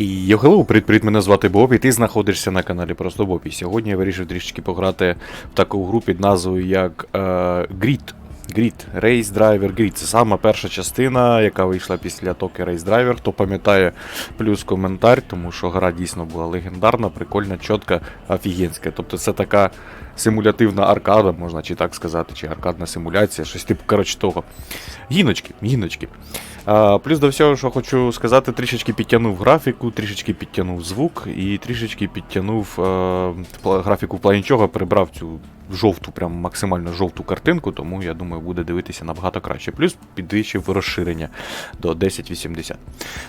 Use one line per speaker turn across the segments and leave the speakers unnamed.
І привіт, привіт, мене звати Боб, і ти знаходишся на каналі Просто Боб. І сьогодні я вирішив трішечки пограти в таку гру під назвою як е. Grid, Race Driver Grid. Це сама перша частина, яка вийшла після Токи Race Driver. Хто пам'ятає, плюс коментар, тому що гра дійсно була легендарна, прикольна, чітка, офігенська. Тобто це така симулятивна аркада, можна чи так сказати, чи аркадна симуляція, щось типу, коротше того. Гіночки, гіночки. А, плюс до всього, що хочу сказати, трішечки підтягнув графіку, трішечки підтягнув звук і трішечки підтягнув е, пла- графіку в плані чого, прибрав цю жовту, прям максимально жовту картинку, тому я думаю, буде дивитися набагато краще. Плюс підвищив розширення до 1080.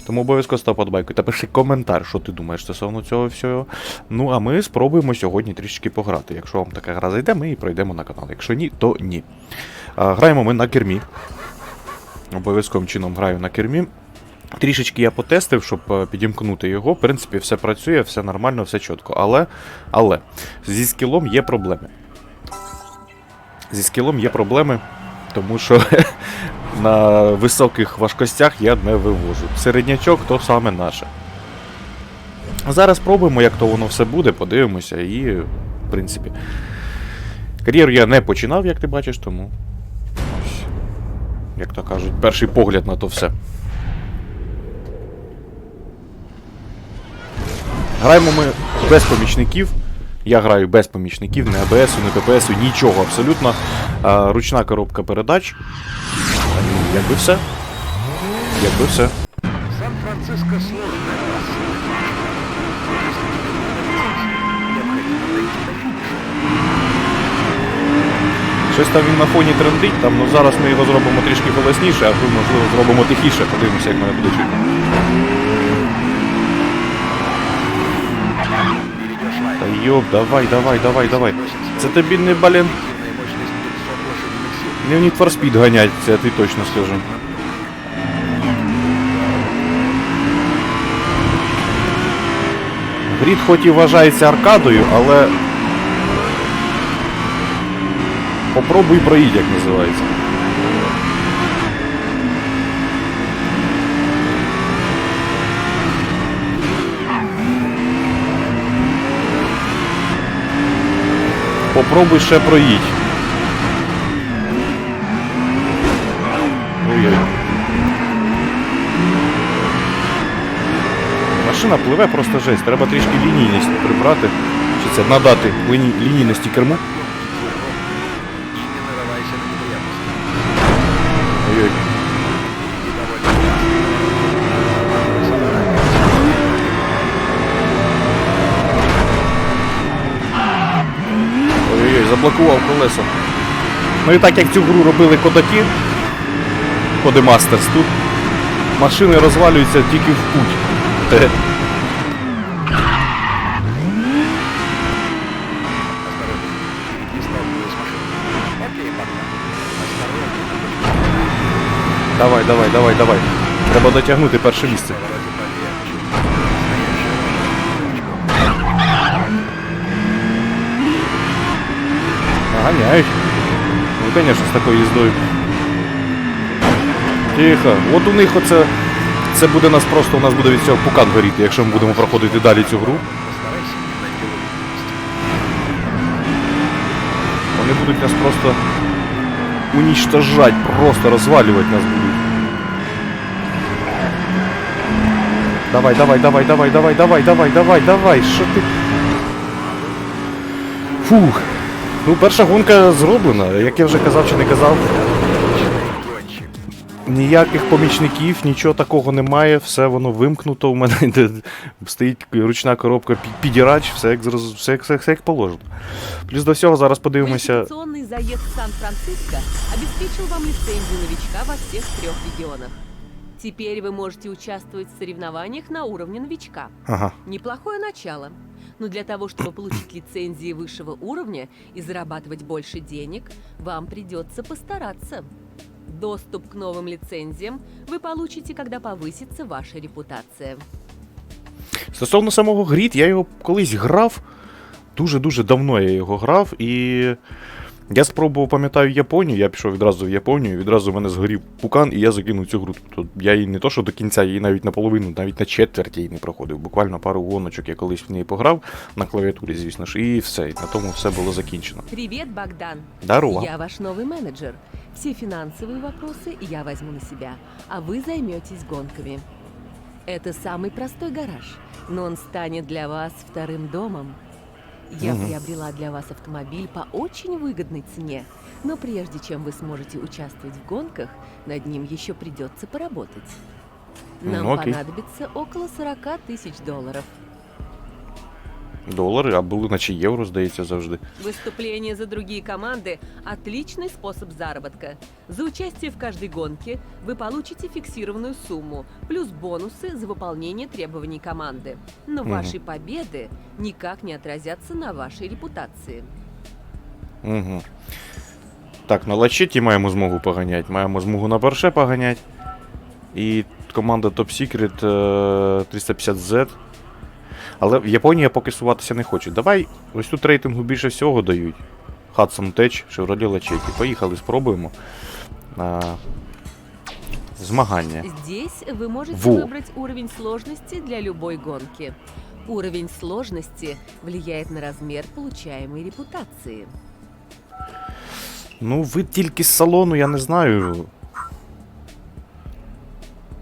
Тому обов'язково став подбайку та пиши коментар, що ти думаєш стосовно цього всього. Ну а ми спробуємо сьогодні трішечки пограти. Якщо вам така гра зайде, ми і пройдемо на канал. Якщо ні, то ні. А, граємо ми на кермі. Обов'язковим чином граю на кермі. Трішечки я потестив, щоб е, підімкнути його. В принципі, все працює, все нормально, все чітко. Але, але зі скілом є проблеми. Зі скілом є проблеми, тому що на високих важкостях я не вивожу. Середнячок то саме наше. Зараз пробуємо, як то воно все буде, подивимося і, в принципі. Кар'єру я не починав, як ти бачиш, тому. Ось. Як то кажуть, перший погляд на то все. Граємо ми без помічників. Я граю без помічників, не АБС, не ППС, нічого абсолютно. А, ручна коробка передач. Якби все. Якби все.
Сан-Франциско сложная
Щось там він на фоні трендить, там, ну зараз ми його зробимо трішки голосніше, а ви, можливо, зробимо тихіше, подивимося, як мене буде чути. Та йоп, давай, давай, давай, давай. Це тобі не, блін,
Активная мощность 500 лошадиных сил.
не в Need for Speed ганять, це тобі точно скажу. Грід хоч і вважається аркадою, але. Попробуй проїдь, як називається. Попробуй ще проїдь. Ой-ой. Машина пливе просто жесть. Треба трішки лінійність прибрати. Чи це надати лінійності керму.
Не нарывайся на неприятности.
Ой-ой.
И довольно
Ой-ой, заблокував колесо. Ну і так як цю гру робили кодаки, Codemasters, тут машини розвалюються тільки в путь. Давай, давай, давай, давай. Треба дотягнути перше місце. Наганяють. Ну, звісно, з такою їздою. Тихо. От у них оце. Це буде нас просто, у нас буде від цього пукан горіти, якщо ми будемо проходити далі цю гру. Вони будуть нас просто уничтожать, просто розвалювати нас будуть. Давай, давай, давай, давай, давай, давай, давай, давай, давай, що ти. Фух. Ну, перша гонка зроблена, як я вже казав чи не казав. Ніяких помічників, нічого такого немає, все воно вимкнуто. У мене де- стоїть ручна коробка підірач, все як, все, як- все, все як положено. Плюс до всього зараз подивимося.
Заезд в Сан-Франциско обеспечил вам лицензию новичка во всех трех регионах. Теперь вы можете участвовать в соревнованиях на уровне новичка.
Ага.
Неплохое начало. Но для того, чтобы получить лицензии высшего уровня и зарабатывать больше денег, вам придется постараться. Доступ к новым лицензиям вы получите, когда повысится ваша репутация.
Стосовно самого Грід, я його колись грав. Дуже-дуже давно я його грав, і Я спробував, пам'ятаю, Японію, я пішов відразу в Японію, відразу в мене згорів пукан, і я закинув цю гру. Тобто я її не то, що до кінця, я її навіть наполовину, навіть на четверть її не проходив. Буквально пару гоночок я колись в неї пограв на клавіатурі, звісно ж, і все. І на тому все було закінчено.
Привет, Богдан.
Здорово.
Я ваш новый менеджер. Все финансовые вопросы я возьму на себя, а вы займетесь гонками. Это самый простой гараж, но он станет для вас вторым домом. Я
Мгм.
приобрела для вас автомобиль по очень выгодной цене, но прежде чем вы сможете участвовать в гонках, над ним еще придется поработать. Нам
Ну,
понадобится около 40 тысяч долларов.
Долари, а були наче євро, здається, завжди.
Выступление за другие команды – отличный способ заработка. За участие в каждой гонке вы получите фиксированную сумму, плюс бонусы за выполнение требований команды. Но
Мгм.
ваши победы никак не отразятся на вашей репутации.
Угу. Так, на лачеті маємо змогу поганяти, маємо змогу на Порше поганяти. І команда Top Secret е, 350Z. але в Японії я поки суватися не хочу. Давай, ось тут рейтингу більше всього дають. Hudson Tech, Chevrolet Лачеті. Поїхали, спробуємо. А, змагання.
Здесь вы можете
Во.
выбрать уровень сложности для любой гонки. Уровень сложности влияет на размер получаемой репутации.
Ну, ви тільки з салону, я не знаю.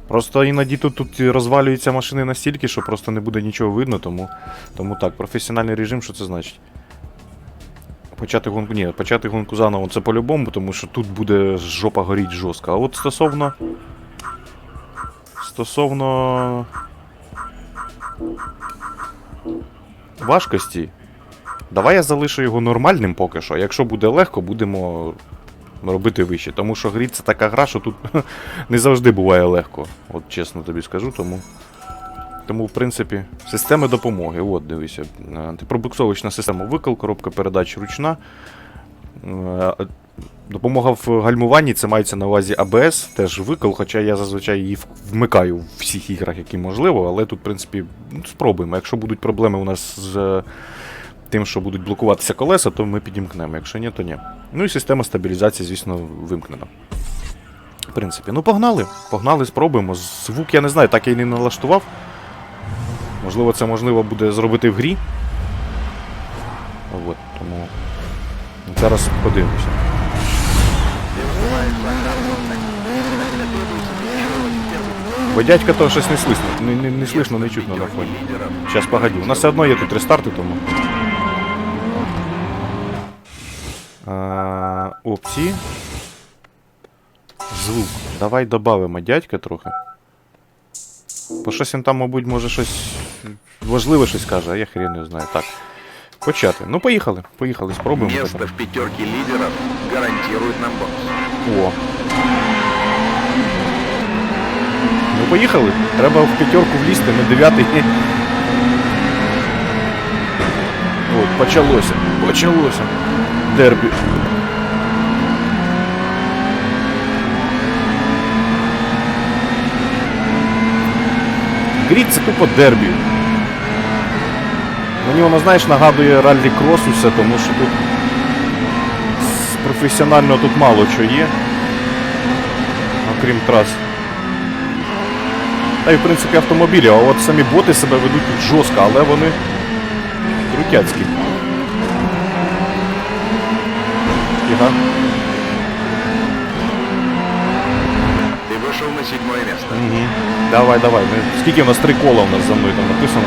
Просто іноді тут, тут розвалюються машини настільки, що просто не буде нічого видно, тому, тому так, професіональний режим, що це значить? Почати гонку. Ні, почати гонку заново це по-любому, тому що тут буде жопа горіть жорстко. А от стосовно. Стосовно. Важкості. Давай я залишу його нормальним поки що. Якщо буде легко, будемо робити вище. Тому що грі це така гра, що тут не завжди буває легко. От чесно тобі скажу, тому. Тому, в принципі, системи допомоги. От, дивися. Антипробуксовочна система викл, коробка передач ручна. Е, Допомога в гальмуванні, це мається на увазі АБС, теж викл, хоча я зазвичай її вмикаю в всіх іграх, які можливо, але тут, в принципі, ну, спробуємо. Якщо будуть проблеми у нас з тим, що будуть блокуватися колеса, то ми підімкнемо. Якщо ні, то ні. Ну і система стабілізації, звісно, вимкнена. В принципі, ну погнали. Погнали, спробуємо. Звук я не знаю, так я й не налаштував. Можливо, це можливо буде зробити в грі. От, тому. Зараз подивимося.
Ты вызываешь заказ гонок. Требуется фиксировать первый
Бо дядька то щось не слышно, не, не, не слышно, не чутно на
пятерки
фоні.
лидеров.
Зараз погоди, у нас все одно є тут рестарти, тому. А, опції. Звук. Давай додамо дядька трохи. Бо щось він там, мабуть, може щось важливе щось каже, а я хрен не знаю. Так. Почати. Ну, поїхали. Поїхали, спробуємо.
Место в пятерке лидеров гарантирует нам бонус.
О. Ну, поїхали. Треба в п'ятерку влізти, ми дев'ятий. От, почалося. Почалося. Дербі. Грід це тупо дербі. Мені воно, знаєш, нагадує раллі крос усе, тому що тут з професіонального тут мало що є. Окрім трас. Та й в принципі автомобілі, а от самі боти себе ведуть тут жорстко, але вони крутяцькі. Фіга.
Ты вышел на седьмое место.
Угу. Давай, давай. Скільки у нас три кола у нас за мною там написано?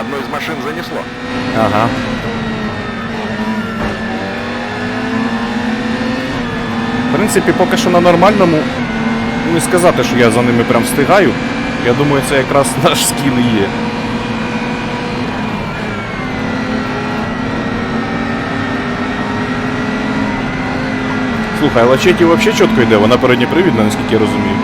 Одну из машин занесло.
Ага. В принципі, поки що на нормальному. Не сказати, що я за ними прям встигаю. Я думаю, це якраз наш скіл і є. Слухай, лачеті взагалі чітко йде, вона передньопривідна, наскільки я розумію.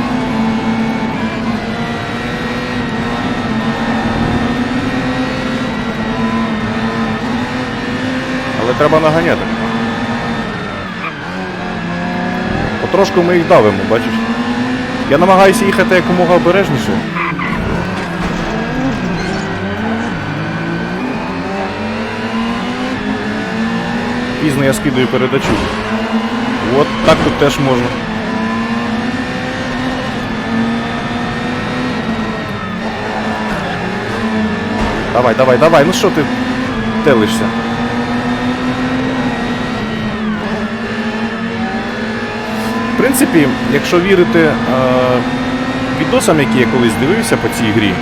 Але треба наганяти. Потрошку ми їх давимо, бачиш? Я намагаюся їхати якомога обережніше. Пізно я скидаю передачу. От так тут теж можна. Давай, давай, давай, ну що ти телишся? В принципі, якщо вірити е, відосам, які я колись дивився по цій грі,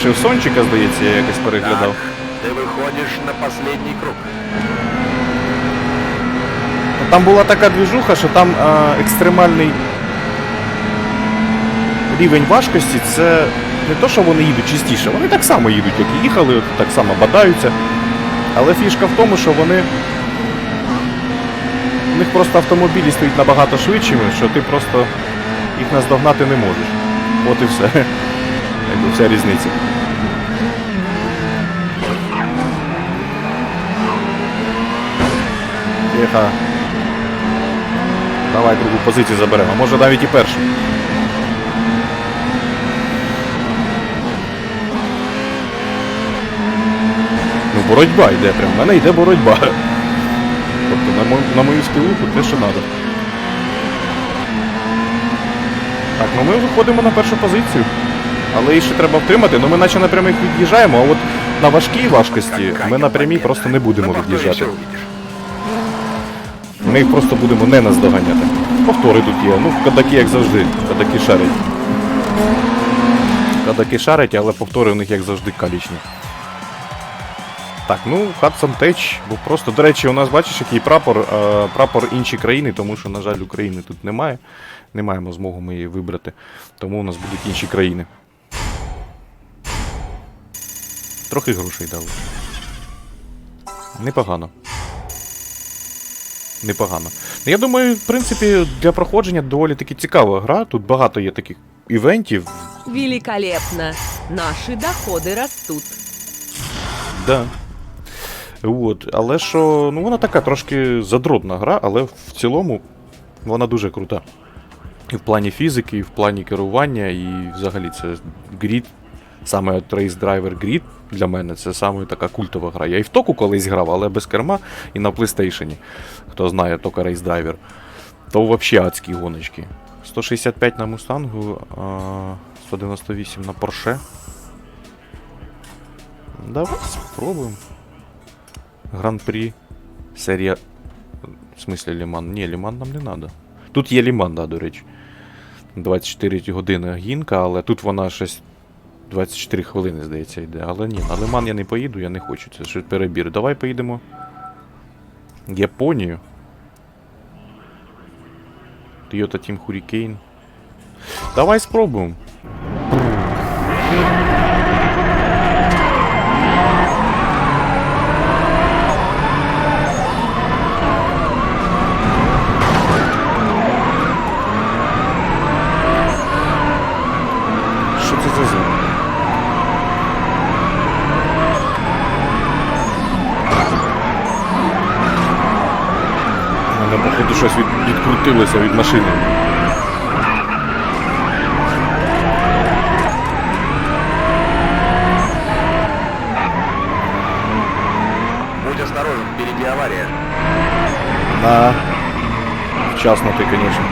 ще Сончика, здається, я якось переглядав.
Так, ты выходишь на последний круг.
Там була така двіжуха, що там е, екстремальний рівень важкості це не то, що вони їдуть частіше, вони так само їдуть, як і їхали, так само бадаються. Але фішка в тому, що вони. У них просто автомобілі стоять набагато швидшими, що ти просто їх наздогнати не можеш. От і все. Якби вся різниця. Тихо. Давай другу позицію заберемо, може навіть і першу. Ну, боротьба йде прям. В мене йде боротьба. Тобто на, мо- на мою спілуху те, що треба. Так, ну ми виходимо на першу позицію. Але її ще треба втримати, ну ми наче на прямих від'їжджаємо, а от на важкій важкості ми на прямій просто не будемо від'їжджати. Ми їх просто будемо не наздоганяти. Повтори тут є. Ну, кадаки, як завжди, кадаки шарять. Кадаки шарять, але повтори у них, як завжди, калічні. Так, ну, Hudson Tech, бо просто, до речі, у нас бачиш, який прапор, е, прапор інші країни, тому що, на жаль, України тут немає. Не маємо змогу ми її вибрати. Тому у нас будуть інші країни. Трохи грошей дали. Непогано. Непогано. Я думаю, в принципі, для проходження доволі таки цікава гра. Тут багато є таких івентів.
Великолепно. Наши доходы растут.
Да. От. Але що, ну вона така трошки задротна гра, але в цілому вона дуже крута. І в плані фізики, і в плані керування, і взагалі це Grid, саме от Race Driver Grid для мене це саме така культова гра. Я і в току колись грав, але без керма і на PlayStation. Хто знає тока Race Driver. То взагалі адські гоночки. 165 на Мустангу, 198 на Porsche. Давай спробуємо. Гран-прі. Серія. В смысле Ліман? Ні, Ліман нам не треба. Тут є Ліман, да, до речі. 24 години гінка, але тут вона щось 24 хвилини, здається, йде. Але ні, на Лиман я не поїду, я не хочу. Це ж перебір. Давай поїдемо. в Японію. Toyota Team Hurricane. Давай спробуємо. від, відкрутилося від машини.
Будь осторожен, впереди авария.
Да. Вчасно ты, конечно.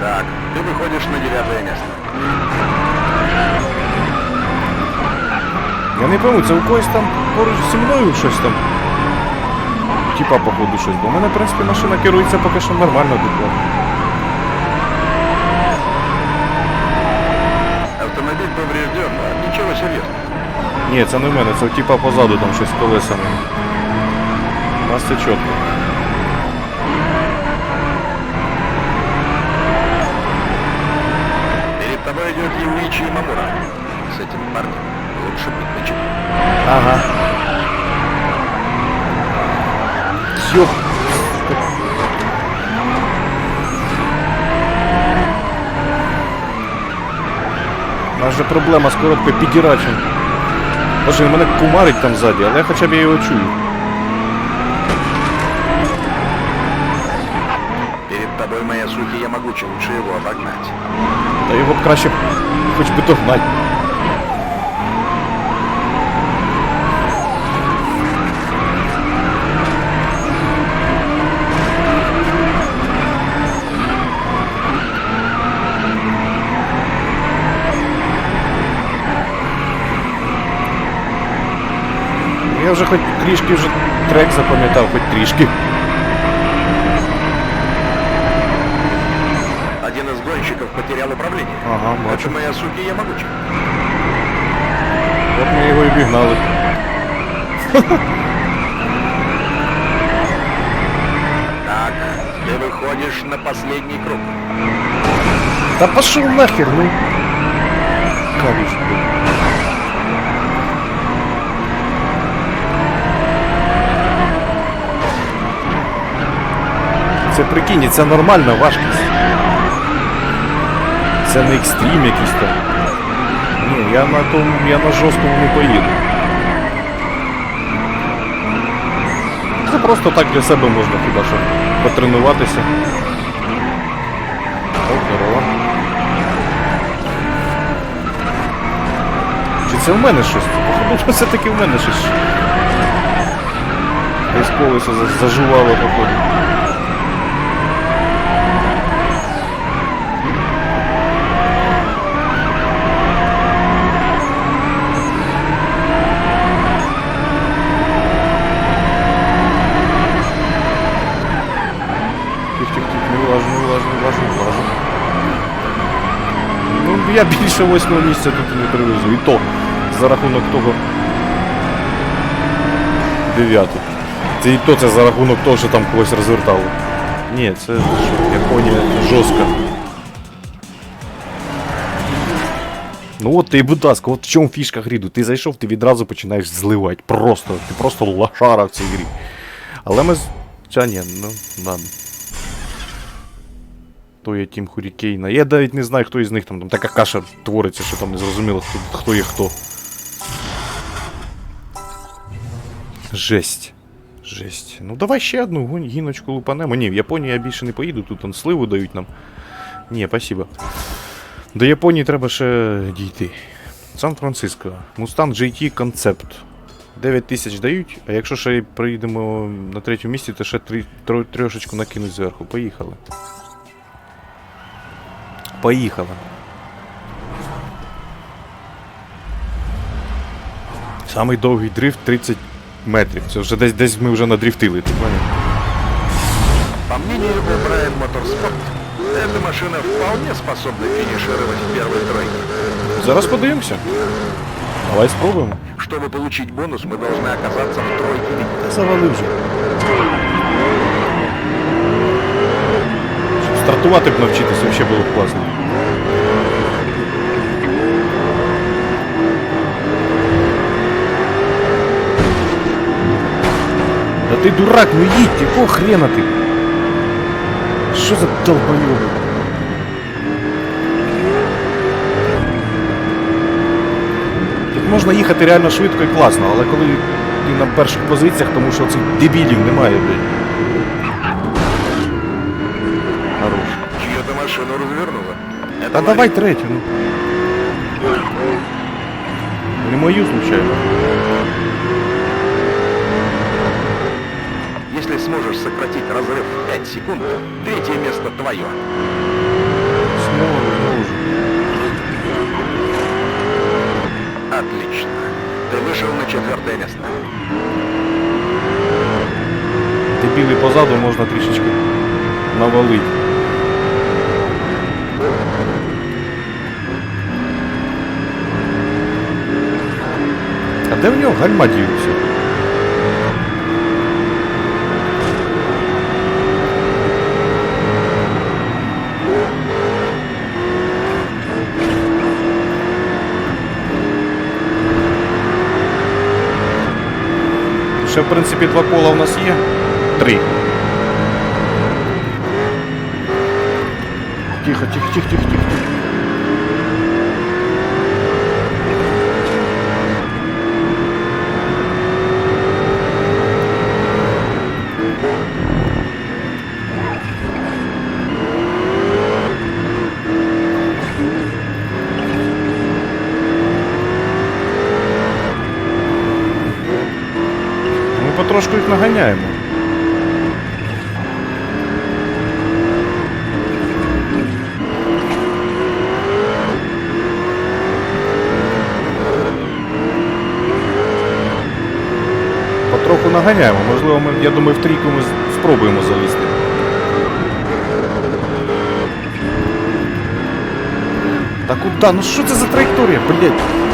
Так, ты выходишь на девятое место.
Я не пойму, це у когось там поруч зі мною щось там. Типа, походу, щось. Бо в мене, в принципі, машина керується поки що нормально тут.
Автомобиль поврежден, но ничего серьезного.
Ні, це не в мене, це типа позаду там щось з колесами. У нас це чітко.
Перед тобой идет Юичи Мамура. С этим парнем лучше быть начеку.
Ага. Ёп. У нас же проблема з короткою підірачем. Боже, він мене кумарить там ззаді, але я хоча б я його чую.
Перед тобой моя сути Ямагучи, лучше его обогнать.
Та його б краще б хоч би догнать. вже хоч трішки вже трек запам'ятав, хоч трішки.
Один из гонщиков потерял управление.
Ага,
Это
бачу.
моя суки Ямагучи.
От ми його і бігнали.
Так, ты выходишь на последний круг.
Та пошел нахер, ну. Каліш, блін. Це прикинь, це нормальна важкість. Це не екстрім якийсь там. Ні, я на тому, я на жорсткому не поїду. Це просто так для себе можна хіба що потренуватися. О, здорово. Чи це в мене щось? Походу, все-таки в мене щось. Десь колесо зажувало, походу. Тих-тих-тих, не влажу, не влажу, не влажу, не влажу. Ну, я більше восьмого місця тут не привезу. І то за рахунок того. Дев'яте. Це і то це за рахунок того, що там когось розвертало. Ні, це Японія жорстка. Ну от ти, будь ласка, от в чому фішка гріду? Ти зайшов, ти відразу починаєш зливати. Просто, ти просто лошара в цій грі. Але ми. Ча ні, ну, ладно. То є Тім Хурікейна. Я навіть не знаю, хто із них там. Там така каша твориться, що там не зрозуміло, хто, хто є хто. Жесть. Жесть. Ну давай ще одну гіночку лупанемо. Ні, в Японію я більше не поїду, тут он сливу дають нам. Ні, спасибо. До Японії треба ще дійти. Сан-Франциско. Mustang GT Concept. 9 тисяч дають, а якщо ще приїдемо на третьому місці, то ще три, тро, трьошечку накинуть зверху. Поїхали. Поїхали. Самий довгий дрифт 30 метрів. Це вже десь десь ми вже надрифтили, ти поняв?
По мнению O'Brien Motorsport, эта машина вполне способна финишировать в первой тройке.
Зараз подивимося. Давай спробуємо.
Чтобы получить бонус, мы должны оказаться в тройке лидеров.
Та завали вже. Стартувати б навчитися, взагалі було б класно. Да ти дурак, ну їдь, якого хрена ти? Що за долбойоби? Тут можна їхати реально швидко і класно, але коли ти на перших позиціях, тому що цих дебілів немає, блядь.
Машину развернула. Это
Та давай третю, ну. Не мою, случайно.
Если сможешь сократить разрыв в 5 секунд, третье место твое. Отлично. Ты вышел на четвертое место.
Дебіли позаду можна трішечки навалити. А де в нього гальма діються? Ще, в принципі, два кола у нас є. Три. Тихо, тихо, тихо, тихо, тихо. Наганяємо. наганяємо. Можливо, ми, я думаю, в трійку ми спробуємо залізти. Та куда? Ну що це за траєкторія, блядь?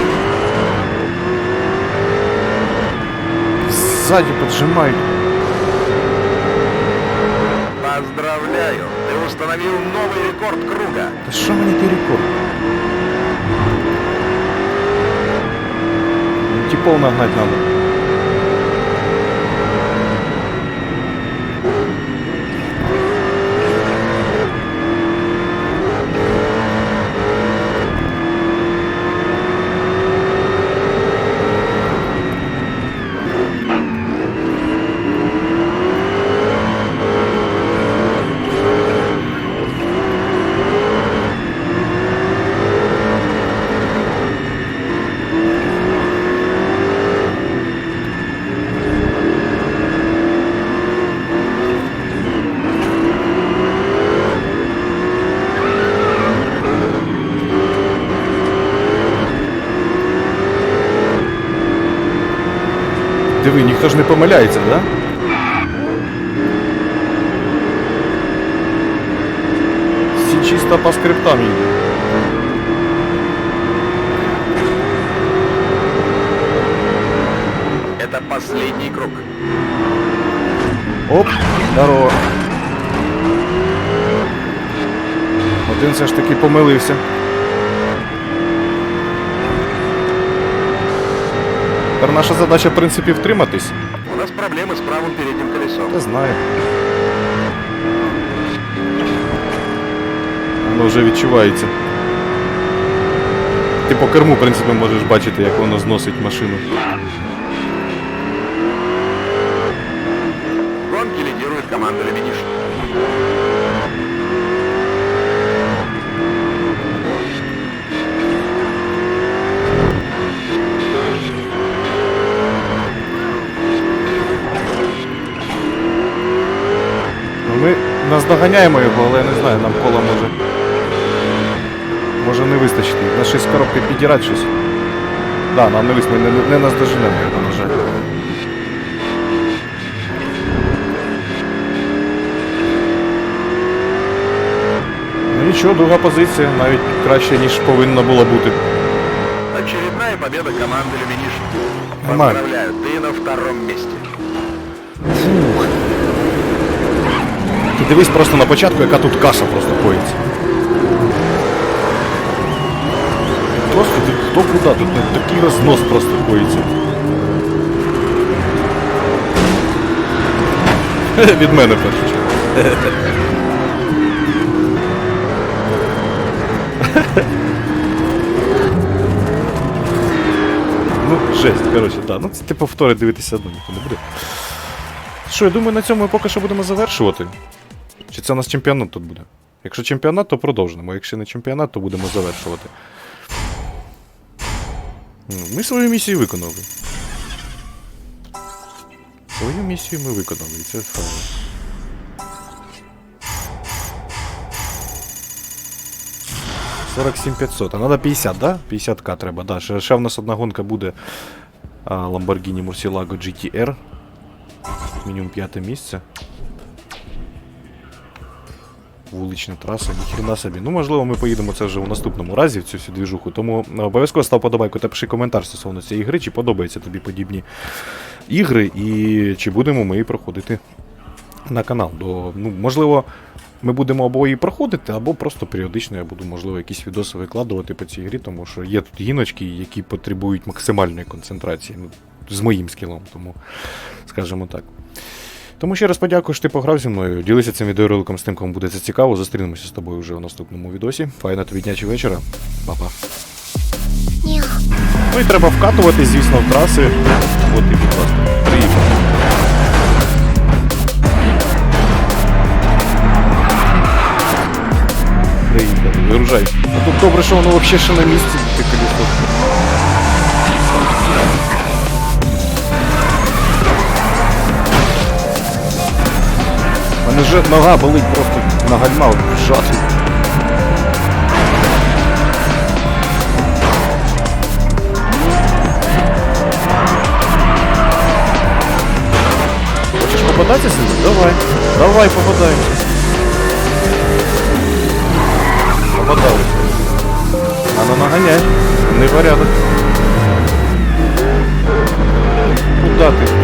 сзади поджимают.
Поздравляю, ты установил новый рекорд круга.
Да что мне ты рекорд? Типов нагнать надо. Ніхто ж не помиляється, да? Всі чисто по скриптам їдуть.
Это последний круг.
Оп, здорово. Один все ж таки помилився. Тепер наша задача, в принципі, втриматись.
У нас проблемы с правым передним колесом.
Я знаю. Воно вже відчувається. Ти по керму, в принципі, можеш бачити, як воно зносить машину.
Гонки лидирует команда Левиниш.
Ми наздоганяємо його, але я не знаю, нам кола може. Може не вистачити. На щось коробки підірати щось. Да, нам не вистачить, ми не, не наздоженемо його, на жаль. Ну нічого, друга позиція, навіть краще, ніж повинна була бути.
Очередная победа команды Левиниш. Поздравляю, ты на втором месте.
Ти дивись просто на початку, яка тут каша просто коїться. Просто ти хто куди, тут такий рознос просто коїться. Від мене перше. Ну, жесть, коротше, да. Ну це ти повтори дивитися одно ніхто не буде. Що, я думаю, на цьому ми поки що будемо завершувати. Це у нас чемпіонат тут буде? Якщо чемпіонат, то продовжимо. Якщо не чемпіонат, то будемо завершувати. Ну, Ми свою місію виконали. Свою місію ми виконали, і це файно. Сорок 500. А треба 50, да? 50к треба, да. Ще, ще в нас одна гонка буде Lamborghini Murcielago GTR. Мінімум п'яте місце. Вулична траса, ніхрена собі. Ну, можливо, ми поїдемо це вже у наступному разі в цю всю двіжуху. Тому е, обов'язково став подобайку та пиши коментар стосовно цієї гри, чи подобаються тобі подібні ігри, і чи будемо ми її проходити на канал. До, ну, можливо, ми будемо або її проходити, або просто періодично я буду, можливо, якісь відоси викладувати по цій грі, тому що є тут гіночки, які потребують максимальної концентрації ну, з моїм скілом, тому скажімо так. Тому ще раз подякую, що ти пограв зі мною. Ділися цим відеороликом з тим, кому буде це цікаво. Зустрінемося з тобою вже у наступному відосі. Файна тобі дня чи вечора. Па-па. Ну і треба вкатувати, звісно, в траси. От і, будь ласка, приїхали. Приїхали, вигружай. А тут добре, що воно взагалі ще на місці, ти колесо. Вже нога болить, просто нагальмав жатий. Хочеш попадатися сюди? Давай. Давай попадаємося. Попадалися. Вона ну, наганяє. Не порядок. Куда ти?